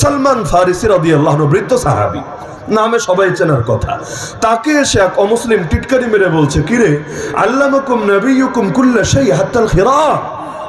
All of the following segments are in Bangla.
সালমান ফারিসি রদি আল্লাহ বৃদ্ধ সাহাবি। নামে সবাই চেনার কথা। তাকে এসে এক অমুসলিম টিটকারি মেরে বলছে, কিরে, আল্লামকুম নবীকুম কুল্লা সেই হাত্তাল খেরা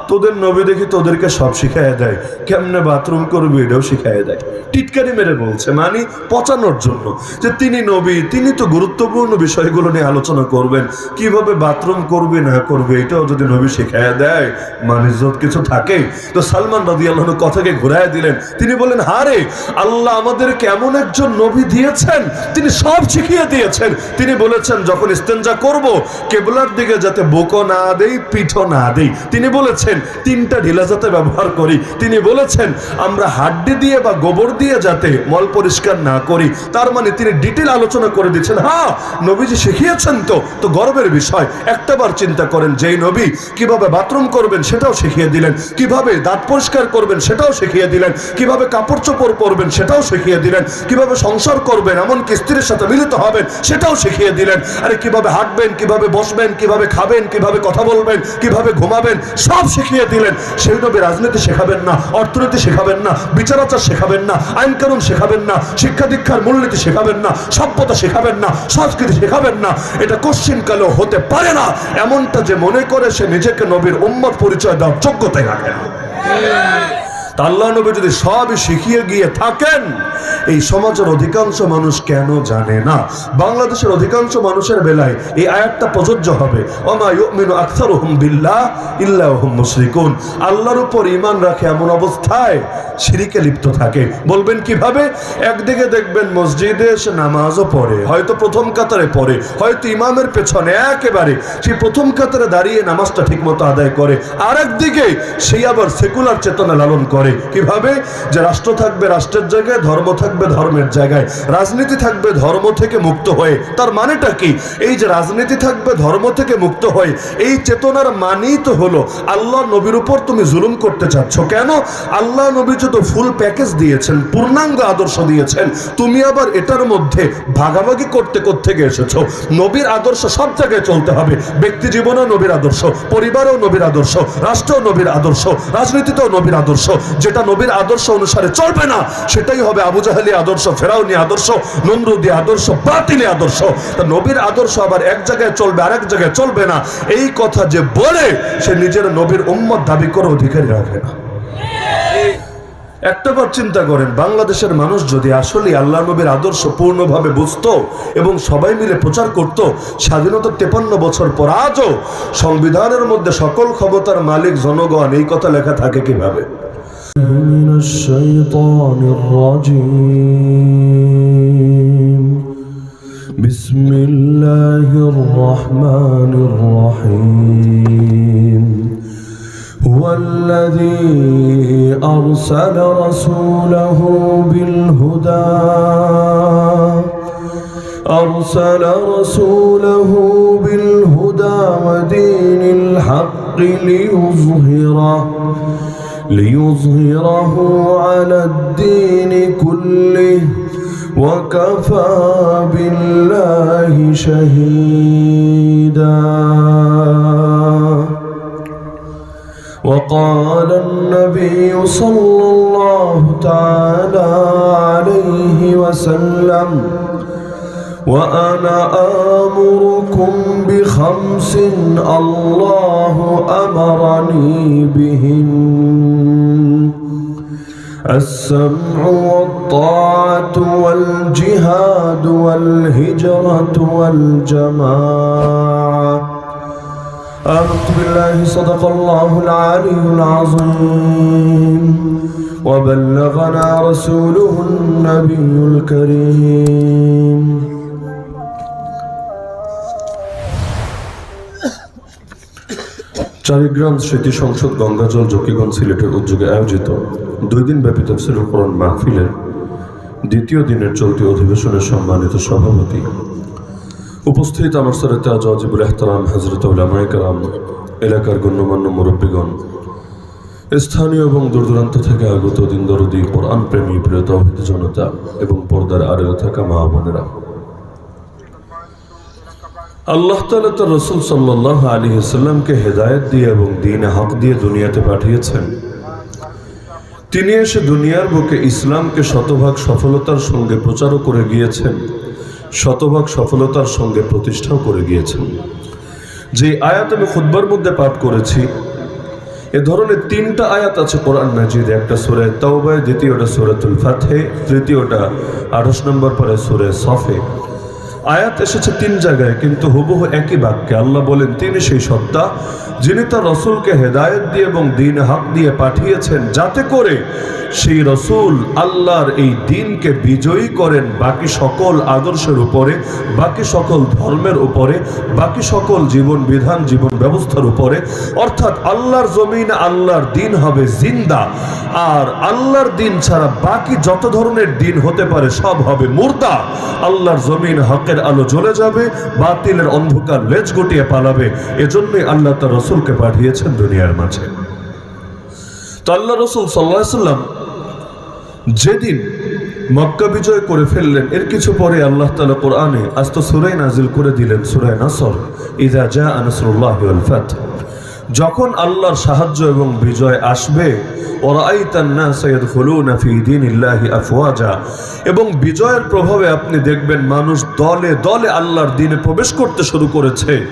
তোদের নবী দেখি তোদেরকে সব শিখাই দেয়। কেমনে বাথরুম করবি এটাও শিখাই দেয়। টিটকারি মেরে বলছে মানে পচানোর জন্য যে তিনি নবী, তিনি তো গুরুত্বপূর্ণ বিষয়গুলো নিয়ে আলোচনা করবেন। কীভাবে বাথরুম করবে, না করবে, এটাও যদি নবী শিখাই দেয় মানিজত কিছু থাকে তো সালমান রাজি আল্লাহ কথাকে ঘুরাই দিলেন। তিনি বলেন হারে আল্লাহ আমাদেরকে এমন একজন নবী দিয়েছেন। তিনি সব শিখিয়ে দিয়েছেন। তিনি বলেছেন, যখন ইস্তেঞ্জা করব, কেবলার দিকে যাতে বোকো না দেই, পিঠো না দেই। তিনি বলেছেন তিনটা ঢিলা যাতে ব্যবহার করি। তিনি বলেছেন, আমরা হাড্ডি দিয়ে বা গোবর দিয়ে যাতে মল পরিষ্কার না করি। তার মানে তিনি ডিটেল আলোচনা করে দিচ্ছেন হ্যাঁ নবীজি শিখিয়েছেন তো তো গর্বের বিষয়। একটাবার চিন্তা করেন, যেই নবী কীভাবে বাথরুম করবেন সেটাও শিখিয়ে দিলেন, কীভাবে দাঁত পরিষ্কার করবেন সেটাও শিখিয়ে দিলেন, কীভাবে কাপড় চোপড় পরবেন সেটাও শিখিয়ে দিলেন, কীভাবে সংসার করবেন, এমনকি স্ত্রীর সাথে মিলিত হবেন সেটাও শিখিয়ে দিলেন, আরে কীভাবে হাঁটবেন, কীভাবে বসবেন, কীভাবে খাবেন, কীভাবে কথা বলবেন, কীভাবে ঘুমাবেন, সব শিখিয়ে দিলেন সেইভাবে রাজনীতি শেখাবেন না, অর্থনীতি শেখাবেন না, বিচারাচার শেখাবেন না আইনকানুন শেখাবেন না, শিক্ষা দীক্ষার মূলনীতি শেখাবেন না, সভ্যতা শেখাবেন না, সংস্কৃতি শেখাবেন না, এটা কোশ্চিন কালেও হতে পারে না। এমনটা যে মনে করে সে নিজেকে নবীর উম্মত পরিচয় দেওয়ার যোগ্যতায় রাখে না। তা আল্লাহ নবী যদি সবই শিখিয়ে গিয়ে থাকেন, এই সমাজের অধিকাংশ মানুষ কেন জানে না? বাংলাদেশের অধিকাংশ মানুষের বেলায় এই আয়াতটা প্রযোজ্য হবে। বিল্লাহ ইল্লাহুম মুশরিকুন। আল্লাহর উপর ঈমান রাখে এমন অবস্থায় শিরিকে লিপ্ত থাকে। বলবেন কীভাবে? একদিকে দেখবেন মসজিদে এসে নামাজও পড়ে, হয়তো প্রথম কাতারে পড়ে, হয়তো ইমামের পেছনে একেবারে সেই প্রথম কাতারে দাঁড়িয়ে নামাজটা ঠিকমতো আদায় করে। আর একদিকে সেই আবার সেকুলার চেতনা লালন করে। কীভাবে? যে রাষ্ট্র থাকবে রাষ্ট্রের জায়গায়, ধর্ম থাকবে ধর্মের জায়গায়। রাজনীতি থাকবে ধর্ম থেকে মুক্ত হয়ে। তার মানেটা কি? এই যে রাজনীতি থাকবে ধর্ম থেকে মুক্ত হয়ে, এই চেতনার মানেই তো হলো আল্লাহ নবীর উপর তুমি জুলুম করতে চাচ্ছ। কেন? আল্লাহ নবী তো ফুল প্যাকেজ দিয়েছেন, পূর্ণাঙ্গ আদর্শ দিয়েছেন। তুমি আবার এটার মধ্যে ভাগাভাগি করতে করতে এসেছ? নবীর আদর্শ সব জায়গায় চলতে হবে। ব্যক্তি জীবনেও নবীর আদর্শ, পরিবারেও নবীর আদর্শ, রাষ্ট্রেও নবীর আদর্শ, রাজনীতিতেও নবীর আদর্শ। যেটা নবীর আদর্শ অনুসারে চলবে না, সেটাই হবে আবু জাহালি আদর্শ, ফেরাউনি আদর্শ, নমরুদি আদর্শ, বাতিলি আদর্শ। তা নবীর আদর্শ আবার এক জায়গায় চলবে, আরেক জায়গায় চলবে না। এই কথা যে বলে, সে নিজের নবীর উম্মত দাবি করে অধিকারী রাখে না। একটাবার চিন্তা করেন, বাংলাদেশের মানুষ যদি আসলে আল্লাহ নবীর আদর্শ পূর্ণভাবে বুঝতো এবং সবাই মিলে প্রচার করত স্বাধীনতার তেপান্ন বছর পর আজও সংবিধানের মধ্যে সকল ক্ষমতার মালিক, জনগণ, এই কথা লেখা থাকে কীভাবে? من الشيطان الرجيم. بسم الله الرحمن الرحيم. هو الذي أرسل رسوله بالهدى. أرسل رسوله بالهدى ودين الحق ليظهره. ليظهره على الدين كله وكفى بالله شهيدا. وقال النبي صلى الله تعالى عليه وسلم وأنا آمركم بخمس الله أمرني بهن. السمع والطاعة والجهاد والهجرة والجماعة. آمنت بالله صدق الله العلي العظيم. وبلغنا رسوله النبي الكريم. চারিগ্রাম স্মৃতি সংসদ গঙ্গাজল জকিগঞ্জ সিলেটের উদ্যোগে আয়োজিত দুই দিন ব্যাপী তফসিলুল কোরআন মাহফিলের দ্বিতীয় দিনের চলতি অধিবেশনের সম্মানিত সভাপতি। উপস্থিত আমার সরেতে আজ আজিবুল এহতারাম হজরত উলামাইকারাম এলাকার গণ্যমান্য মুরব্বীগণ। স্থানীয় এবং দূর দূরান্ত থেকে আগত দিন দরদি কোরআন প্রেমী প্রিয় তহিদ জনতা এবং পর্দার আড়ালে থাকা মা বোনেরা। আল্লাহ তালা তার রসুল সাল্লাহ আলী সাল্লামকে হেদায়ত দিয়ে এবং দিনে হক দিয়ে দুনিয়াতে পাঠিয়েছেন। তিনি এসে দুনিয়ার বুকে ইসলামকে শতভাগ সফলতার সঙ্গে প্রচারও করে গিয়েছেন, শতভাগ সফলতার সঙ্গে প্রতিষ্ঠাও করে গিয়েছেন। যে আয়াত আমি খুদ্বার মধ্যে পাঠ করেছি, এ ধরনের তিনটা আয়াত আছে কোরআন মাজিদ। একটা সুরে তাওবায় দ্বিতীয়টা সুরাতুল ফাতে তৃতীয়টা আঠাশ নম্বর পরে সুরে সফে। আয়াত এসেছে তিন জায়গায়, কিন্তু হুবহু একই বাক্যে। আল্লাহ বলেন, তিনি সেই সত্তা যিনি তার রসুলকে হেদায়েত দিয়ে এবং দিন হাক দিয়ে পাঠিয়েছেন, যাতে করে সেই রসুল আল্লাহর এই দিনকে বিজয়ী করেন বাকি সকল আদর্শের উপরে, বাকি সকল ধর্মের উপরে, বাকি সকল জীবন বিধান, জীবন ব্যবস্থার উপরে। অর্থাৎ আল্লাহর জমিন আল্লাহর দিন হবে জিন্দা, আর আল্লাহর দিন ছাড়া বাকি যত ধরনের দিন হতে পারে সব হবে মুর্দা। আল্লাহর জমিন হকের আলো জ্বলে যাবে, বাতিলের অন্ধকার লেজ গটিয়ে পালাবে। এজন্যই আল্লাহ তার রসুলকে পাঠিয়েছেন দুনিয়ার মাঝে। তো আল্লাহ রসুল সাল্লাহ সাল্লাম যেদিন মক্কা বিজয় করে ফেললেন, এর কিছু পরে আল্লাহ তালা কোরআনে আস্ত সুরাই নাজিল করে দিলেন সুরাই নাসর ইদা জা আনসরুল্লাহ যখন আল্লাহর সাহায্য এবং বিজয় আসবে এবং বিজয়ের প্রভাবে আপনি দেখবেন মানুষ দলে দলে আল্লাহর দিনে প্রবেশ করতে শুরু করেছে।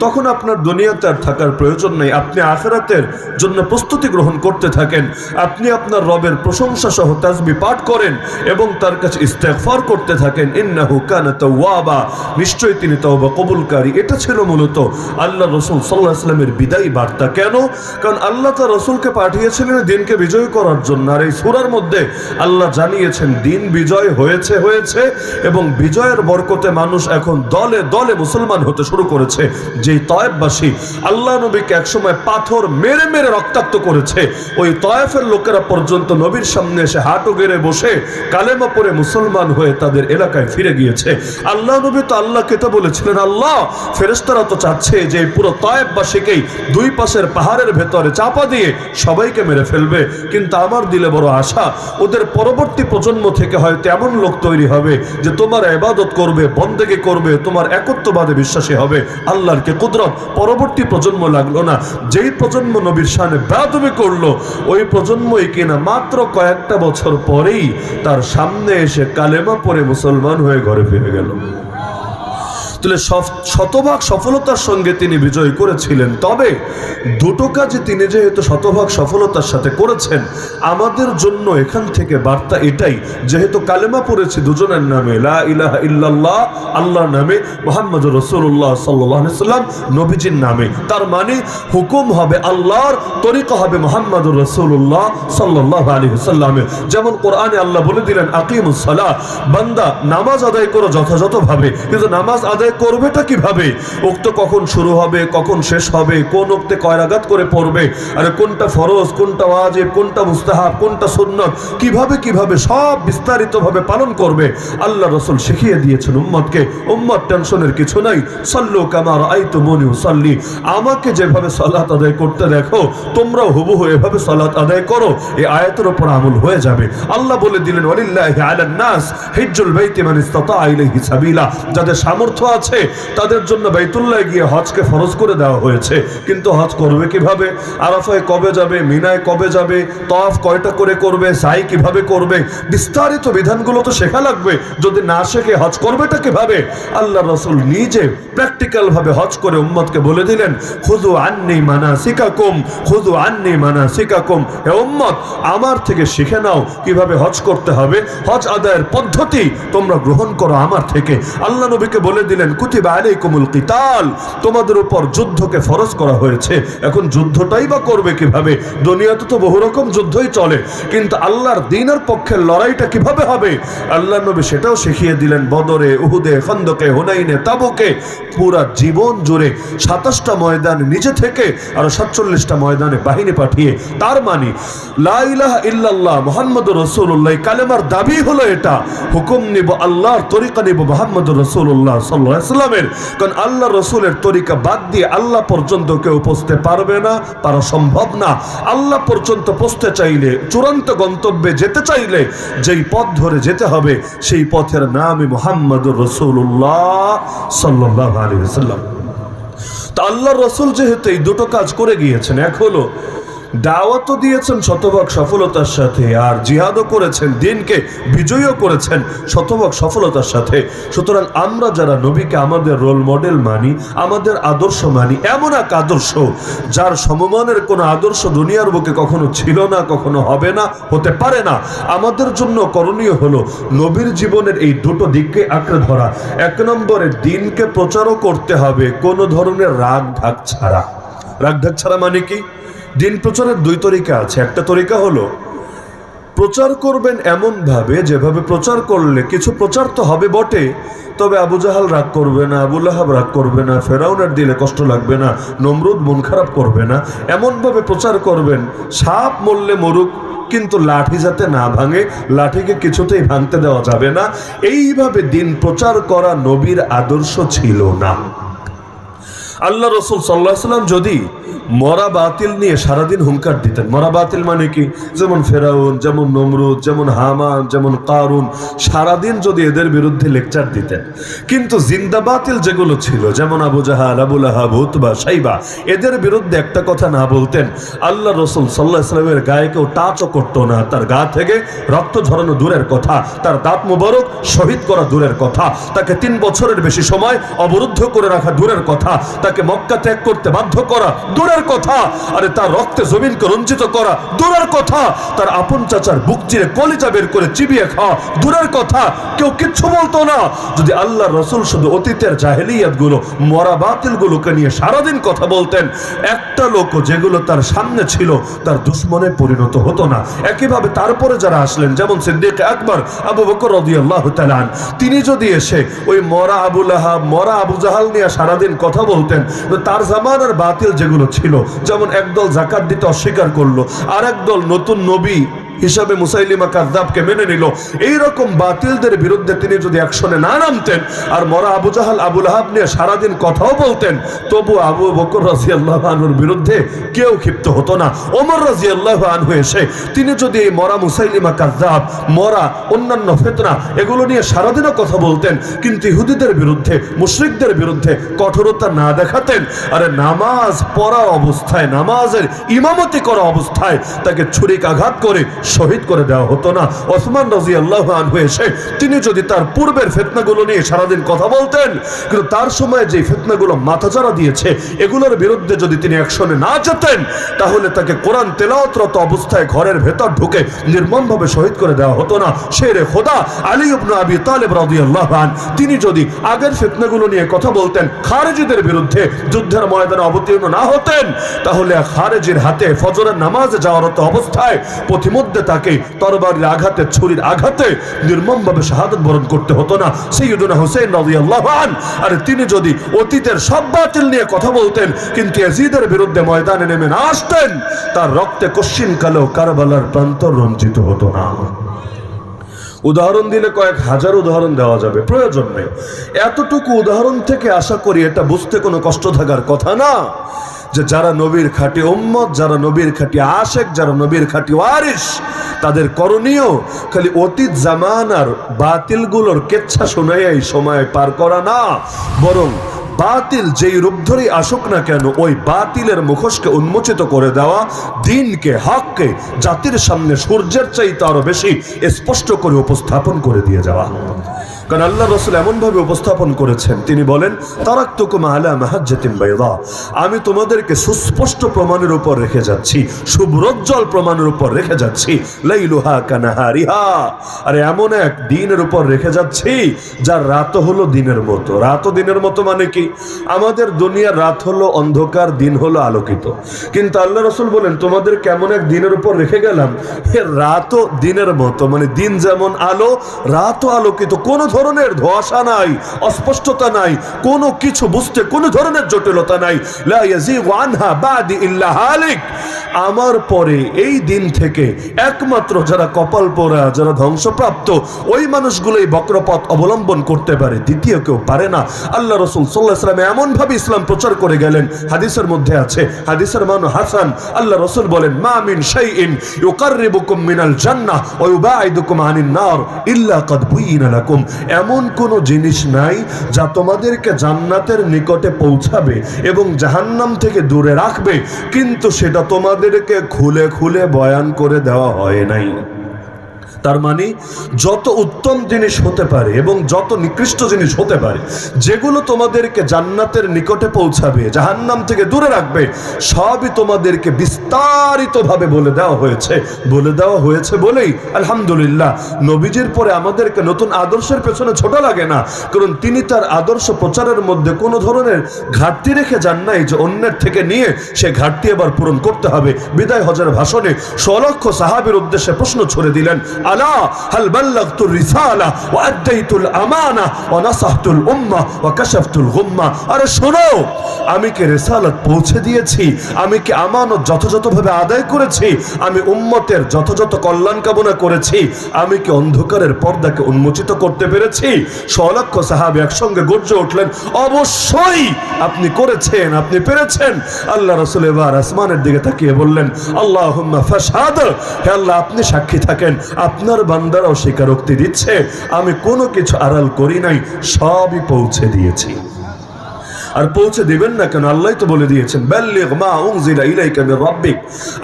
তখন আপনার দুনিয়াতে আর থাকার প্রয়োজন নেই। আপনি আখিরাতের জন্য প্রস্তুতি গ্রহণ করতে থাকেন। আপনি আপনার রবের প্রশংসা সহ তাসবিহ পাঠ করেন এবং তার কাছে ইস্তেগফার করতে থাকেন। ইন্নাহু কানা তাওয়াবা। নিশ্চয়ই তিনি তওবা কবুলকারী। এটা ছিল মূলত আল্লাহ রসুল সাল্লাল্লাহু আলাইহি ওয়াসাল্লামের বিদায়ী বার্তা। কেন? কারণ আল্লাহ তার রসুলকে পাঠিয়েছিলেন দিনকে বিজয় করার জন্য। আর এই সূরার মধ্যে আল্লাহ জানিয়েছেন, দিন বিজয় হয়েছে হয়েছে এবং বিজয়ের বরকতে মানুষ এখন দলে দলে মুসলমান হতে শুরু করেছে। যেই তয়েববাসী আল্লাহ নবীকে একসময় পাথর মেরে মেরে রক্তাক্ত করেছে, ওই তয়েফের লোকেরা পর্যন্ত নবীর সামনে এসে হাঁটু গেড়ে বসে কালেমা পরে মুসলমান হয়ে তাদের এলাকায় ফিরে গিয়েছে। আল্লাহ নবী তো আল্লাহকে তো বলেছিলেন, আল্লাহ ফেরেস্তারা তো চাচ্ছে যে পুরো তয়েববাসীকেই দুই পাশের পাহাড়ের ভেতরে চাপা দিয়ে সবাইকে মেরে ফেলবে। কিন্তু আমার দিলে বড় আশা, ওদের পরবর্তী প্রজন্ম থেকে হয়তো এমন লোক তৈরি হবে যে তোমার এবাদত করবে, বন্দেগে করবে তোমার একত্ববাদে বিশ্বাসী হবে। আল্লাহর কে কুদরত? পরবর্তী প্রজন্ম লাগল না। যেই প্রজন্ম নবীর সামনে বেদবি করল, ওই প্রজন্মই কিনা মাত্র কয়েকটা বছর পরেই তার সামনে এসে কালেমা পরে মুসলমান হয়ে ঘরে ফিরে গেল। তাহলে সফ- শতভাগ সফলতার সঙ্গে তিনি বিজয় করেছিলেন। তবে দুটো কাজে তিনি যেহেতু শতভাগ সফলতার সাথে করেছেন, আমাদের জন্য এখান থেকে বার্তা এটাই, যেহেতু কালেমা পড়েছি দুজনের নামে, লা ইলাহা ইল্লাল্লাহ, আল্লাহর নামে মোহাম্মদ রসুল্লাহ সাল্লাম নবীজির নামে। তার মানে হুকুম হবে আল্লাহর, তরিকা হবে মোহাম্মদ রসুল্লাহ সাল্লাহ আলী সাল্লামের যেমন কোরআনে আল্লাহ বলে দিলেন আকিমুসালাহ বান্দা নামাজ আদায় করো যথাযথভাবে, কিন্তু নামাজ আদায় করবেটা কীভাবে? উক্ত কখন শুরু হবে, কখন শেষ হবে, কোন উক্তে কয় রাগাত করে পড়বে, আর কোনটা ফরজ, কোনটা ওয়াজিব, কোনটা মুস্তাহাব, কোনটা সুন্নত, কীভাবে কীভাবে সব বিস্তারিতভাবে পালন করবে? আল্লাহ রসুল শিখিয়ে দিয়েছেন উম্মতকে, উম্মত টেনশনের কিছু নাই, সল্লু কামার আই তো মনি সাল্লি আমাকে যেভাবে সলাত আদায় করতে দেখো, তোমরাও হুবহু এভাবে সলাত আদায় করো, এই আয়াতের উপর আমল হয়ে যাবে। আল্লাহ বলে দিলেন, ওয়ালিল্লাহি আলান নাস, হিজ্জুল বাইতি মান ইসতাতা ইলাইহি সাবিলা যাদের সামর্থ্য তাদের জন্য বাইতুল্লাহ গিয়ে হজকে ফরজ করে দেওয়া হয়েছে। কিন্তু হজ করবে কীভাবে? আরাফায় কবে যাবে? মিনায় কবে যাবে? তফ কয়টা করে করবে? সাই কীভাবে করবে? বিস্তারিত বিধানগুলো তো শেখা লাগবে। যদি না শেখে হজ করবেটা কীভাবে? আল্লাহ রসুল নিজে প্র্যাকটিক্যাল ভাবে হজ করে উম্মতকে বলে দিলেন খুদু আন্নি মানা শিকাকুম খুদু আন্নি মানা শিকাকুম হে উম্মত, আমার থেকে শিখে নাও কীভাবে হজ করতে হবে। হজ আদায়ের পদ্ধতি তোমরা গ্রহণ করো আমার থেকে। আল্লাহ নবীকে বলে দিলেন কুতিবা আলাইকুমুল কিতাল, তোমাদের উপর যুদ্ধকে ফরজ করা হয়েছে। এখন যুদ্ধটাই বা করবে কীভাবে? দুনিয়াতে তো বহু রকম যুদ্ধই চলে, কিন্তু আল্লাহর দিনের পক্ষে লড়াইটা কীভাবে হবে? আল্লাহ নবী সেটাও শিখিয়ে দিলেন, বদরে, উহুদে, খন্দকে, হুনাইনে, তাবুকে, পুরা জীবন জুড়ে সাতাশটা ময়দান নিজে থেকে আর সাতচল্লিশটা ময়দানে বাহিনী পাঠিয়ে, তার মানে লাইলাহ ইল্লাল্লাহ মোহাম্মদ রসুল্লাহ কালেমার দাবি হলো এটা। হুকুম নিব আল্লাহর, তরিকা নিব মোহাম্মদ রসুল্লাহ সাল্লামের, কারণ আল্লাহ রসুলের তরিকা বাদ দিয়ে আল্লাহ পর্যন্ত কেউ পৌঁছতে পারবে না, পারা সম্ভব না। আল্লাহ পর্যন্ত পৌঁছতে চাইলে, চূড়ান্ত গন্তব্যে যেতে চাইলে, যেই পথ ধরে যেতে হবে, সেই পথের নামই মোহাম্মদ রসুল্লাহ সাল্লাহ আলী সাল্লাম তা আল্লাহ রসুল যেহেতু এই দুটো কাজ করে গিয়েছেন, এক হলো দাওয়াতও দিয়েছেন শতভাগ সফলতার সাথে, আর জিহাদও করেছেন, দিনকে বিজয়ও করেছেন শতভাগ সফলতার সাথে। সুতরাং আমরা যারা নবীকে আমাদের রোল মডেল মানি, আমাদের আদর্শ মানি, এমন এক আদর্শ, যার সমমানের কোনো আদর্শ দুনিয়ার বুকে কখনো ছিল না, কখনো হবে না, হতে পারে না। আমাদের জন্য করণীয় হলো নবীর জীবনের এই দুটো দিককে আঁকড়ে ধরা। এক নম্বরে দিনকে প্রচারও করতে হবে, কোনো ধরনের রাগ ঢাক ছাড়া। রাগ ঢাক ছাড়া মানে কি? দিন প্রচারের দুই তরিকা আছে। একটা তরিকা হলো, প্রচার করবেন এমনভাবে, যেভাবে প্রচার করলে কিছু প্রচার তো হবে বটে, তবে আবু জাহাল রাগ করবে না আবুল আহাব রাগ করবে না, ফেরাউনের দিলে কষ্ট লাগবে না, নমরুদ মন খারাপ করবে না, এমনভাবে প্রচার করবেন, সাপ মরলে মরুক, কিন্তু লাঠি যাতে না ভাঙে, লাঠিকে কিছুতেই ভাঙতে দেওয়া যাবে না। এইভাবে দিন প্রচার করা নবীর আদর্শ ছিল না। আল্লাহ রসুল সাল্লাহ সাল্লাম যদি মরা বাতিল নিয়ে সারাদিন হুঙ্কার দিতেন। মরা বাতিল মানে কি? যেমন ফেরাউন, যেমন নমরুদ, যেমন হামান, যেমন কারুন, সারাদিন যদি এদের বিরুদ্ধে লেকচার দিতেন। কিন্তু জিন্দা বাতিল যেগুলো ছিল, যেমন আবু জাহাল আবুল আহাব উতবা সাইবা এদের বিরুদ্ধে একটা কথা না বলতেন, আল্লাহ রসুল সাল্লাহ সাল্লামের গায়ে কেউ টাচও করতো না। তার গা থেকে রক্ত ঝরানো দূরের কথা, তার দাঁত মুবারক শহীদ করা দূরের কথা, তাকে তিন বছরের বেশি সময় অবরুদ্ধ করে রাখা দূরের কথা, তাকে মক্কা ত্যাগ করতে বাধ্য করা দূরের কথা, আরে তার রক্তে জমিনকে রঞ্জিত করা দূরের কথা, তার আপন চাচার বুক চিরে কলিজা বের করে চিবিয়ে খাওয়া দূরের কথা, কেউ কিচ্ছু বলতো না। যদি আল্লাহ রসুল শুধু অতীতের জাহেলিয়াতগুলো মরা বাতিল গুলোকে নিয়ে সারাদিন কথা বলতেন, একটা লোক যেগুলো তার সামনে ছিল, তার দুশ্মনে পরিণত হতো না। একইভাবে তারপরে যারা আসলেন, যেমন সিদ্দিক আকবর, আবু বকর রদিয়াল্লাহ তালান তিনি যদি এসে ওই মরা আবুল আহাব মরা আবু জাহাল নিয়ে সারাদিন কথা বলতেন তো তার জামানার বাতিল যেগুলো ছিল, যেমন একদল জাকাত দিতে অস্বীকার করল আর একদল নতুন নবী হিসাবে মুসাইলিমা কাদ্দাবকে মেনে নিল। এই রকম বাতিলদের বিরুদ্ধে তিনি যদি অ্যাকশনে না নামতেন আর মরা আবু জাহাল আবুল আহাব নিয়ে সারাদিন কথাও বলতেন, তবু আবু বকর রাজি আল্লাহ বিরুদ্ধে কেউ ক্ষিপ্ত হতো না। ওমর রাজি আল্লাহ আনহু এসে তিনি যদি এই মরা মুসাইলিমা কাদ্দাব মরা অন্যান্য ফেতনা এগুলো নিয়ে সারাদিনও কথা বলতেন, কিন্তু ইহুদিদের বিরুদ্ধে, মুশরিকদের বিরুদ্ধে কঠোরতা না দেখাতেন, আরে নামাজ পড়া অবস্থায়, নামাজের ইমামতি করা অবস্থায় তাকে ছুরিকাঘাত করে শহীদ করে দেওয়া হতো না। ওসমান রাজি আল্লাহ আনহু এসে তিনি যদি তার পূর্বের ফেতনাগুলো নিয়ে সারাদিন কথা বলতেন, কিন্তু তার সময় যে ফেতনাগুলো মাথাচাড়া দিয়েছে, এগুলোর বিরুদ্ধে যদি তিনি অ্যাকশনে না যেতেন, তাহলে তাকে কোরআন তেলাওতরত অবস্থায় ঘরের ভেতর ঢুকে নির্মমভাবে শহীদ করে দেওয়া হতো না। শেরে খোদা আলী ইবনু আবি তালেব রাদিয়াল্লাহু আন তিনি যদি আগের ফেতনাগুলো নিয়ে কথা বলতেন, খারেজিদের বিরুদ্ধে যুদ্ধের ময়দানে অবতীর্ণ না হতেন, তাহলে খারেজির হাতে ফজরের নামাজ যাওয়ারত অবস্থায় পথিমধ্যে তাকে তরবারির আঘাতে, ছুরির আঘাতে নির্মমভাবে শাহাদত বরণ করতে হতো না। সৈয়দুনা হোসেন রাদিয়াল্লাহু আন আর তিনি যদি অতীতের সব বাতিল নিয়ে কথা বলতেন, কিন্তু ইয়াজিদের বিরুদ্ধে ময়দানে নেমে না আসতেন, তার রক্তে কশ্চিন কালেও কারবালার প্রান্তর রঞ্জিত হতো না। উদাহরণ দিলে কয়েক হাজার উদাহরণ দেওয়া যাবে, প্রয়োজন নেই। এতটুকু উদাহরণ থেকে আশা করি এটা বুঝতে কোনো কষ্ট থাকার কথা না। যে যারা নবীর খাঁটি উম্মত, যারা নবীর খাঁটি আশেক, যারা নবীর খাঁটি ওয়ারিস তাদের করণীয় খালি অতীত জামানার বাতিলগুলোর কেচ্ছা শোনাই সময় পার করা না। বরং বাতিল যেই রূপ ধরেই আসুক না কেন, ওই বাতিলের মুখোশকে উন্মোচিত করে দেওয়া, দিনকে, হককে, জাতির সামনে সূর্যের চাইতে আরও বেশি স্পষ্ট করে উপস্থাপন করে দিয়ে যাওয়া। কারণ আল্লাহ রসুল এমনভাবে উপস্থাপন করেছেন। তিনি বলেন তারাক তারাক্তুকুম আলা মাহাজ্জাতিন বাইদা। আমি তোমাদেরকে সুস্পষ্ট প্রমাণের উপর রেখে যাচ্ছি শুভ্রজ্জ্বল প্রমাণের উপর রেখে যাচ্ছি। লাইলুহা কানাহারিহা। আরে, এমন এক দিনের উপর রেখে যাচ্ছি, যার রাত হলো দিনের মতো। রাতও দিনের মতো মানে কি? আমাদের দুনিয়ার রাত হলো অন্ধকার, দিন হলো আলোকিত। কিন্তু আল্লাহ রসুল বলেন, তোমাদের কেমন এক দিনের উপর রেখে গেলাম? এ রাতও দিনের মতো মানে দিন যেমন আলো, রাতও আলোকিত। কোনো ধরনের ধোয়াশা নাই, অস্পষ্টতা নাই, কোনো কিছু বুঝতে কোনো ধরনের জটিলতা নাই। লা ইয়াজিগু আনহা বাদি ইল্লা হালিক। আমার পরে এই দিন থেকে একমাত্র যারা কপাল পোড়া, যারা ধ্বংসপ্রাপ্ত, ওই মানুষগুলোই বক্রপথ অবলম্বন করতে পারে, দ্বিতীয় কেউ পারে না। আল্লাহ রসুল সাল্লাহ ইসলাম এমনভাবে ইসলাম প্রচার করে গেলেন, হাদিসের মধ্যে আছে, হাদিসের মান হাসান, আল্লাহ রসুল বলেন, মা মিন শাইইন ইউকাররিবুকুম মিনাল জান্নাহ ওয়া ইউবাইদুকুম আনিন নার ইল্লা কাদ বুইনা লাকুম। এমন কোনো জিনিস নাই যা তোমাদেরকে জান্নাতের নিকটে পৌঁছাবে এবং জাহান্নাম থেকে দূরে রাখবে, কিন্তু সেটা তোমাদেরকে খুলে খুলে বয়ান করে দেওয়া হয় নাই। তার মানে যত উত্তম জিনিস হতে পারে এবং যত নিকৃষ্ট জিনিস হতে পারে, যেগুলো তোমাদেরকে জান্নাতের নিকটে পৌঁছাবে, জাহান্নাম থেকে দূরে রাখবে, সবই তোমাদেরকে বিস্তারিতভাবে বলে দেওয়া হয়েছে। বলে দেওয়া হয়েছে বলেই আলহামদুলিল্লাহ, নবীজির পরে আমাদেরকে নতুন আদর্শের পেছনে ছোট লাগে না, কারণ তিনি তার আদর্শ প্রচারের মধ্যে কোনো ধরনের ঘাটতি রেখে যান নাই যে অন্যের থেকে নিয়ে সে ঘাটতি এবার পূরণ করতে হবে। বিদায় হজের ভাষণে সলক্ষ সাহাবের উদ্দেশ্যে প্রশ্ন ছড়ে দিলেন উম্মাহ ওয়া কাশাফতুল গুম্মা আরে শোনো, আমি কি পৌঁছে দিয়েছি? আমি কি আমানত যথাযথভাবে আদায় করেছি? আমি উম্মতের যথাযথ কল্যাণ কামনা করেছি? আমি কি অন্ধকারের পর্দাকে উন্মোচিত করতে পেরেছি? স্বলক্ষ সাহাবি একসঙ্গে গর্জে উঠলেন, অবশ্যই আপনি করেছেন, আপনি পেরেছেন। আল্লাহ রসুল এবার আসমানের দিকে তাকিয়ে বললেন আল্লাহ হে আল্লাহ আপনি সাক্ষী থাকেন আপনার বান্দারাও স্বীকারোক্তি দিচ্ছে আমি কোনো কিছু আড়াল করি নাই সবই পৌঁছে দিয়েছি। আর পৌঁছে দিবেন না কেন? আল্লাহ তো বলে দিয়েছেন, বাল্লিগ মা উনজিলা ইলাইকা মির রাব্বিক।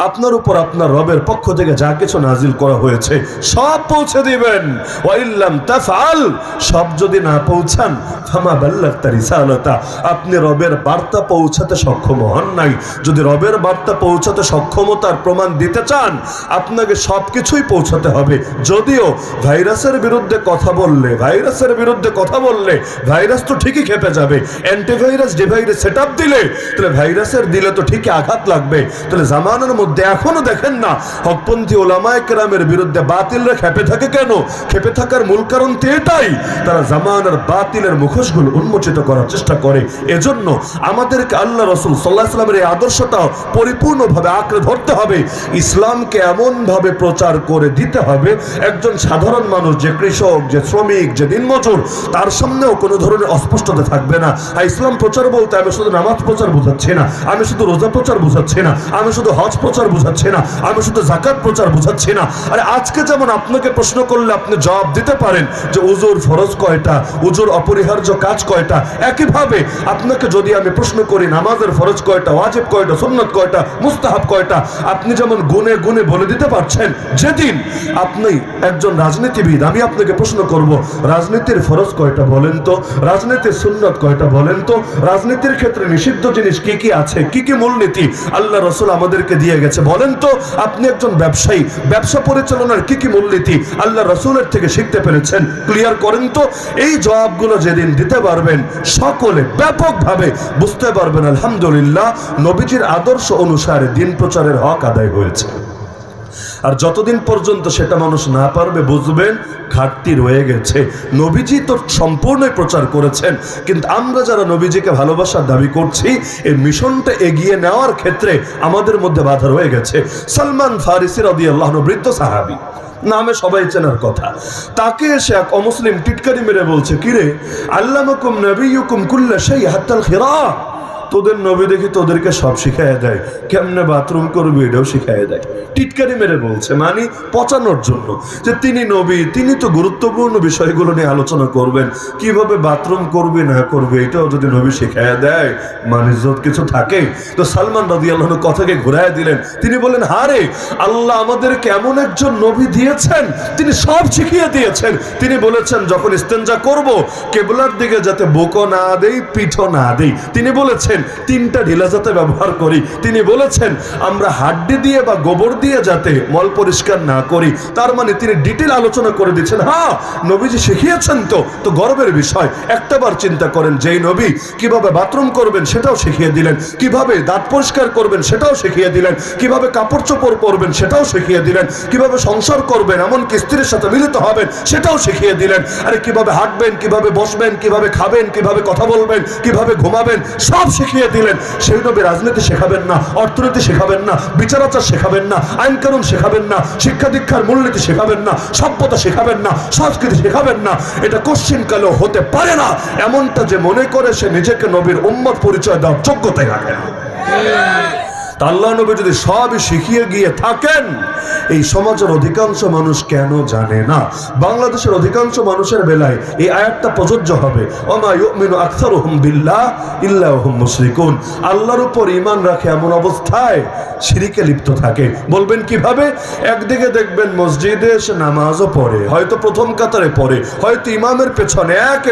আপনার উপর আপনার রবের পক্ষ থেকে যা কিছু নাজিল করা হয়েছে, সব পৌঁছে দিবেন। ওয়া ইল্লাম তাফআল, সব যদি না পৌঁছান, ফামা বাল্লাগতা রিসালাতা। আপনি রবের বার্তা পৌঁছাতে সক্ষম হন নাই। যদি রবের বার্তা পৌঁছাতে সক্ষমতার প্রমাণ দিতে চান, আপনাকে সবকিছুই পৌঁছাতে হবে। যদিও ভাইরাসের বিরুদ্ধে কথা বললে, ভাইরাসের বিরুদ্ধে কথা বললে, ভাইরাস তো ঠিকই খেপে যাবে। অ্যান্টিভাইরাস ডিভাইরাস সেট দিলে, তাহলে ভাইরাসের দিলে তো ঠিকই আঘাত লাগবে। তাহলে জামানার মধ্যে এখনও দেখেন না, হকপন্থী ওলামায় কেরামের বিরুদ্ধে বাতিলরা খেপে থাকে কেন? খেপে থাকার মূল কারণ তো এটাই, তারা জামানার বাতিলের মুখোশগুলো উন্মোচিত করার চেষ্টা করে। এজন্য আমাদেরকে আল্লাহ রসুল সাল্লাহ সাল্লামের এই আদর্শটাও পরিপূর্ণভাবে আঁকড়ে ধরতে হবে। ইসলামকে এমনভাবে প্রচার করে দিতে হবে, একজন সাধারণ মানুষ, যে কৃষক, যে শ্রমিক, যে দিনমজুর, তার সামনেও কোনো ধরনের অস্পষ্টতা থাকবে না। আর ইসলাম প্রচার বলতে আমি শুধু নামাজ প্রচার বোঝাচ্ছি না, আমি শুধু রোজা প্রচার বোঝাচ্ছি না, আমি শুধু হজ প্রচার বোঝাচ্ছি না, আমি শুধু জাকাত প্রচার বোঝাচ্ছি না। আরে আজকে যেমন আপনাকে প্রশ্ন করলে আপনি জবাব দিতে পারেন যে উজুর ফরজ কয়টা, উজুর অপরিহার্য কাজ কয়টা, একইভাবে আপনাকে যদি আমি প্রশ্ন করি নামাজের ফরজ কয়টা, ওয়াজিব কয়টা, সুন্নত কয়টা, মুস্তাহাব কয়টা, আপনি যেমন গুনে গুনে বলে দিতে পারছেন, যেদিন আপনি একজন রাজনীতিবিদ, আমি আপনাকে প্রশ্ন করব, রাজনীতির ফরজ কয়টা বলেন তো, রাজনীতির সুন্নত কয়টা বলেন তো রাজনীতির ক্ষেত্রে নিষিদ্ধ জিনিস কি কি আছে? কি কি মূলনীতি আল্লাহ রসুল আমাদেরকে দিয়ে গেছে? বলেন তো, আপনি একজন ব্যবসায়ী, ব্যবসা পরিচালনার কি কি মূলনীতি আল্লাহ রসুলের থেকে শিখতে পেরেছেন? ক্লিয়ার করেন তো? এই জবাবগুলো যেদিন দিতে পারবেন, সকলে ব্যাপকভাবে বুঝতে পারবেন, আলহামদুলিল্লাহ, নবীজির আদর্শ অনুসারে দিন প্রচারের হক আদায় হয়েছে। আর যতদিন পর্যন্ত সেটা মানুষ না পারবে, বুঝবেন, ঘাটতি রয়ে গেছে। নবীজি তো সম্পূর্ণই প্রচার করেছেন, কিন্তু আমরা যারা নবীজিকে ভালোবাসার দাবি করছি, এই মিশনটা এগিয়ে নেওয়ার ক্ষেত্রে আমাদের মধ্যে বাধা রয়ে গেছে। সালমান ফারিসি রদি আল্লাহ বৃদ্ধ সাহাবি, নামে সবাই চেনার কথা। তাকে এসে এক অমুসলিম টিটকারি মেরে বলছে, কিরে, আল্লামকুম নবীকুম কুল্লা সেই হাত্তাল খেরা তোদের নবী দেখি তোদেরকে সব শিখাই দেয়। কেমনে বাথরুম করবি এটাও শিখাই দেয়। টিটকারি মেরে বলছে মানে পচানোর জন্য। যে তিনি নবী, তিনি তো গুরুত্বপূর্ণ বিষয়গুলো নিয়ে আলোচনা করবেন। কীভাবে বাথরুম করবে, না করবে, এটাও যদি নবী শিখাই দেয় মানিজত কিছু থাকে তো সালমান রাজি আল্লাহ কথাকে ঘুরাই দিলেন। তিনি বলেন হারে আল্লাহ আমাদেরকে এমন একজন নবী দিয়েছেন। তিনি সব শিখিয়ে দিয়েছেন। তিনি বলেছেন, যখন ইস্তেঞ্জা করব, কেবলার দিকে যাতে বোকো না দেই পিঠো না দেই। তিনি বলেছেন তিনটা ঢিলা যাতে ব্যবহার করি। তিনি বলেছেন, আমরা হাড্ডি দিয়ে বা গোবর দিয়ে যাতে মল পরিষ্কার না করি। তার মানে তিনি ডিটেল আলোচনা করে দিচ্ছেন হ্যাঁ নবীজি শিখিয়েছেন তো তো গর্বের বিষয়। একটাবার চিন্তা করেন, যেই নবী কীভাবে বাথরুম করবেন সেটাও শিখিয়ে দিলেন, কীভাবে দাঁত পরিষ্কার করবেন সেটাও শিখিয়ে দিলেন, কীভাবে কাপড় চোপড় পরবেন সেটাও শিখিয়ে দিলেন, কীভাবে সংসার করবেন, এমনকি স্ত্রীর সাথে মিলিত হবেন সেটাও শিখিয়ে দিলেন। আরে, কীভাবে হাঁটবেন, কীভাবে বসবেন, কীভাবে খাবেন, কীভাবে কথা বলবেন, কীভাবে ঘুমাবেন, সব শিখিয়ে দিলেন, সেই নবী রাজনীতি শেখাবেন না, অর্থনীতি শেখাবেন না বিচারাচার শেখাবেন না আইনকানুন শেখাবেন না, শিক্ষা দীক্ষার মূলনীতি শেখাবেন না, সভ্যতা শেখাবেন না, সংস্কৃতি শেখাবেন না, এটা কোশ্চিন কালেও হতে পারে না। এমনটা যে মনে করে সে নিজেকে নবীর উম্মত পরিচয় দেওয়ার যোগ্যতায় রাখে না। তা আল্লাহ নবী যদি সবই শিখিয়ে গিয়ে থাকেন, এই সমাজের অধিকাংশ মানুষ কেন জানে না? বাংলাদেশের অধিকাংশ মানুষের বেলায় এই আয়াতটা প্রযোজ্য হবে। মুশরিকুন। আল্লাহর উপর ইমান রাখে এমন অবস্থায় শিরিকে লিপ্ত থাকে। বলবেন কীভাবে? একদিকে দেখবেন মসজিদে এসে নামাজও পড়ে, হয়তো প্রথম কাতারে পড়ে, হয়তো ইমামের পেছনে এক